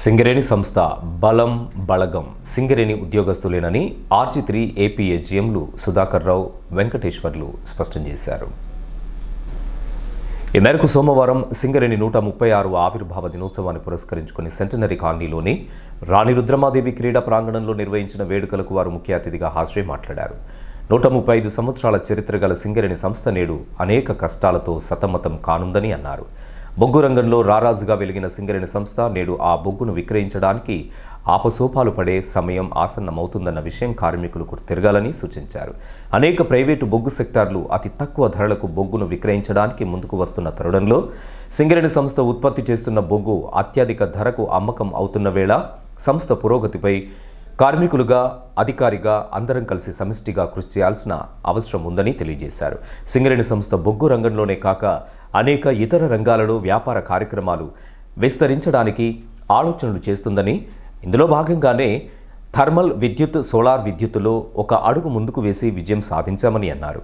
సింగరేణి సంస్థ బలం బళగం సింగరేణి ఉద్యోగస్తులేనని ఆర్జీ త్రీ ఏపీఏజీఎంలు సుధాకర్ రావు వెంకటేశ్వర్లు స్పష్టం చేశారు. ఈ మేరకు సోమవారం సింగరేణి నూట ముప్పై ఆరు ఆవిర్భావ దినోత్సవాన్ని పురస్కరించుకుని సెంటనరీ కాలనీలోని రాణి రుద్రమాదేవి క్రీడా ప్రాంగణంలో నిర్వహించిన వేడుకలకు వారు ముఖ్య అతిథిగా హాజరై మాట్లాడారు. నూట ముప్పై ఐదు సంవత్సరాల చరిత్ర గల సింగరేణి సంస్థ నేడు అనేక కష్టాలతో సతమతం కానుందని అన్నారు. బొగ్గు రంగంలో రారాజుగా వెలిగిన సింగరేణి సంస్థ నేడు ఆ బొగ్గును విక్రయించడానికి ఆపసోపాలు పడే సమయం ఆసన్నమవుతుందన్న విషయం కార్మికులకు తిరగాలని సూచించారు. అనేక ప్రైవేటు బొగ్గు సెక్టార్లు అతి తక్కువ ధరలకు బొగ్గును విక్రయించడానికి ముందుకు వస్తున్న తరుణంలో సింగరేణి సంస్థ ఉత్పత్తి చేస్తున్న బొగ్గు అత్యధిక ధరకు అమ్మకం అవుతున్న వేళ సంస్థ పురోగతిపై కార్మికులుగా అధికారిగా అందరం కలిసి సమిష్టిగా కృషి చేయాల్సిన అవసరం ఉందని తెలియజేశారు. సింగరేణి సంస్థ బొగ్గు రంగంలోనే కాక అనేక ఇతర రంగాలలో వ్యాపార కార్యక్రమాలు విస్తరించడానికి ఆలోచనలు చేస్తుందని ఇందులో భాగంగానే థర్మల్ విద్యుత్ సోలార్ విద్యుత్తులో ఒక అడుగు ముందుకు వేసి విజయం సాధించామని అన్నారు.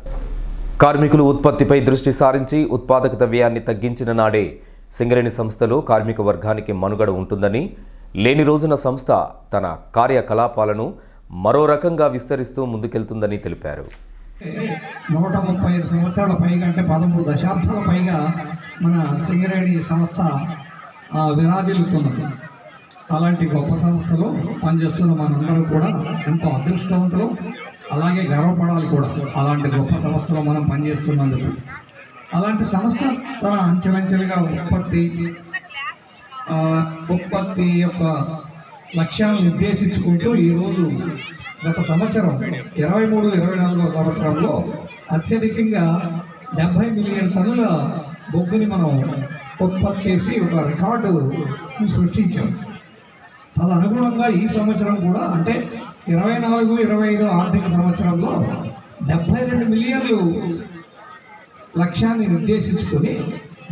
కార్మికులు ఉత్పత్తిపై దృష్టి సారించి ఉత్పాదకత వ్యయాన్ని తగ్గించిన నాడే సింగరేణి సంస్థలో కార్మిక వర్గానికి మనుగడ ఉంటుందని లేని రోజున సంస్థ తన కార్యకలాపాలను మరో రకంగా విస్తరిస్తూ ముందుకెళ్తుందని తెలిపారు. నూట ముప్పై ఐదు సంవత్సరాల పైగా అంటే పదమూడు దశాబ్దాల పైగా మన సింగరేణి సంస్థ విరాజిల్లుతున్నది. అలాంటి గొప్ప సంస్థలో పనిచేస్తున్న మనందరం కూడా ఎంతో అదృష్టవంతులు అలాగే గర్వపడాలి కూడా అలాంటి గొప్ప సంస్థలో మనం పనిచేస్తున్నందుకు. అలాంటి సంస్థ తన అంచెలంచెలుగా ఉత్పత్తి ఉత్పత్తి యొక్క లక్ష్యాలను నిర్దేశించుకుంటూ ఈరోజు గత సంవత్సరం ఇరవై మూడు ఇరవై నాలుగో సంవత్సరంలో అత్యధికంగా డెబ్బై మిలియన్ టన్నుల బొగ్గుని మనం ఉత్పత్తి చేసి ఒక రికార్డు సృష్టించాం. తదనుగుణంగా ఈ సంవత్సరం కూడా అంటే ఇరవై నాలుగు ఇరవై ఐదు ఆర్థిక సంవత్సరంలో డెబ్బై రెండు మిలియన్లు లక్ష్యాన్ని నిర్దేశించుకొని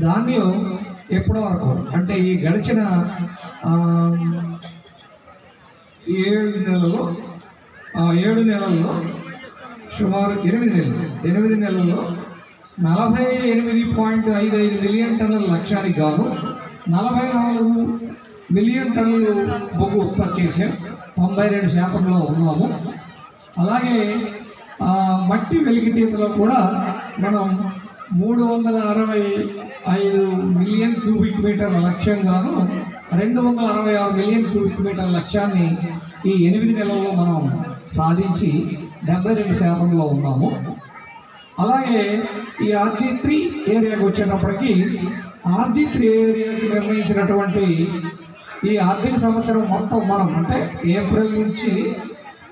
దాన్ని ఎప్పటి వరకు అంటే ఈ గడిచిన ఏడు నెలల్లో ఏడు నెలల్లో సుమారు ఎనిమిది నెలలు ఎనిమిది నెలల్లో నలభై ఎనిమిది పాయింట్ ఐదు ఐదు మిలియన్ టన్నుల లక్ష్యానికి గాను నలభై నాలుగు మిలియన్ టన్నులు బొగ్గు ఉత్పత్తి చేసాం తొంభై రెండు శాతంలో ఉన్నాము. అలాగే మట్టి వెలికితీతలో కూడా మనం మూడు వందల అరవై ఐదు మిలియన్ క్యూబిక్ మీటర్ల లక్ష్యంగాను రెండు వందల అరవై ఆరు మిలియన్ క్యూబిక్ మీటర్ల లక్ష్యాన్ని ఈ ఎనిమిది నెలల్లో మనం సాధించి డెబ్బై రెండు శాతంలో ఉన్నాము. అలాగే ఈ ఆర్జీ త్రీ ఏరియాకి వచ్చేటప్పటికి ఆర్జీ త్రీ ఏరియాకి నిర్ణయించినటువంటి ఈ ఆర్థిక సంవత్సరం మొత్తం మనం అంటే ఏప్రిల్ నుంచి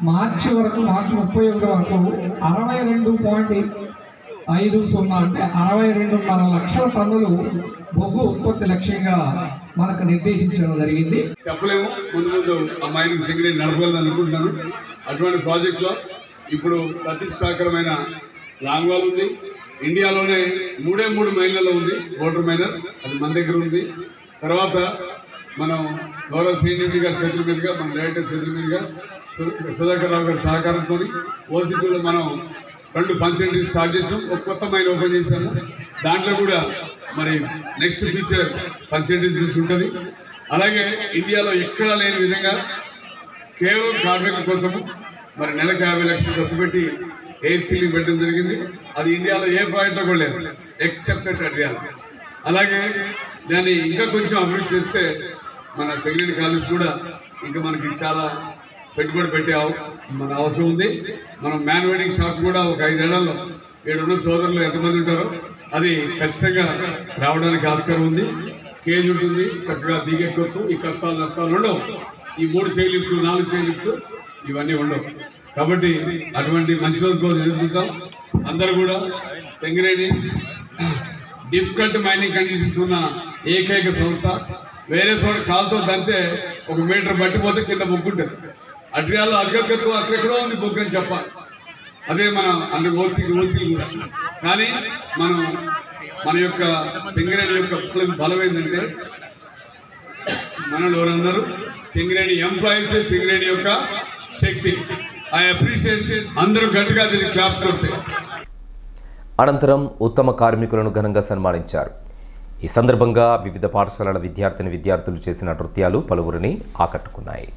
మార్చి వరకు మార్చి ముప్పై ఒకటి వరకు అరవై రెండు పాయింట్ ఐదు సున్నా అంటే అరవై రెండున్నర లక్షల టన్నులు బొగ్గు ఉత్పత్తి లక్ష్యంగా మనకు నిర్దేశించడం జరిగింది. చెప్పలేము. ముందు ముందు ఆ మైనింగ్ సింగరేణి నడపాలని అనుకుంటున్నాను. అటువంటి ప్రాజెక్టులో ఇప్పుడు ప్రతిష్టాకరమైన లాంగ్వాల్ ఉంది. ఇండియాలోనే మూడే మూడు మైళ్ళలో ఉంది వాటర్ మైనర్. అది మన దగ్గర ఉంది. తర్వాత మనం గౌరవ శ్రీనిధి గారి చేతుల మీదుగా మన డైరెక్టర్ చేతుల మీదుగా సుధాకర్ రావు గారి సహకారంతో ఓసీపీలో మనం రెండు ఫంక్షన్ స్టార్ట్ చేసాం. ఒక కొత్త మైన్ ఓపెన్ చేశాము. దాంట్లో కూడా మరి నెక్స్ట్ ఫ్యూచర్ ఫంక్షన్ నుంచి ఉంటుంది. అలాగే ఇండియాలో ఎక్కడా లేని విధంగా కేవలం కార్మికుల కోసము మరి నెలకు యాభై లక్షలు ఖర్చు పెట్టి ఎయిర్ సీలింగ్ పెట్టడం జరిగింది. అది ఇండియాలో ఏ ప్రాజెక్ట్లో కూడా లేదు ఎక్సెప్ట్ అట్రియాల్ అలాగే దాన్ని ఇంకా కొంచెం అభివృద్ధి చేస్తే మన సెకండ్ కాలేజ్ కూడా ఇంకా మనకి చాలా పెట్టుబడి పెట్టే అవ- మన అవసరం ఉంది. మనం మ్యాన్ వెడ్డింగ్ షాప్ కూడా ఒక ఐదేళ్ళలో ఏడున్న సోదరులు ఎంతమంది ఉంటారో అది ఖచ్చితంగా రావడానికి ఆస్కారం ఉంది. కేజ్ ఉంటుంది చక్కగా దిగెట్టుకోవచ్చు ఈ కష్టాలు నష్టాలు ఉండవు. ఈ మూడు చేయి లిఫ్ట్లు నాలుగు చేయి లిఫ్ట్లు ఇవన్నీ ఉండవు. కాబట్టి అటువంటి మంచి రోజు ఎదుర్కొంటాం అందరూ కూడా సింగరేణి డిఫికల్ట్ మైనింగ్ కండిషన్స్ ఉన్న ఏకైక సంస్థ. వేరే చోట కాలుతో దంతే ఒక మీటర్ పట్టిపోతే కింద బొగ్గుంటుంది అడ్రియాలో అధికత్వం అక్కడెక్కడో ఉంది బొగ్గు అని చెప్పాలి. అదే మన అందు ఓసీ ఓసీలు కూడా. కానీ మనం మన యొక్క సింగరేణి యొక్క బలం ఏంటంటే మనలో ఎవరందరూ సింగరేణి ఎంప్లాయీస్ సింగరేణి యొక్క శక్తి. ఐ అప్రిషియేషన్ అందరూ గట్టిగా దీనికి క్లాప్స్ కొడితే అనంతరం ఉత్తమ కార్మికులను ఘనంగా సన్మానించారు. ఈ సందర్భంగా వివిధ పాఠశాలల విద్యార్థిని విద్యార్థులు చేసిన నృత్యాలు పలువురిని ఆకట్టుకున్నాయి.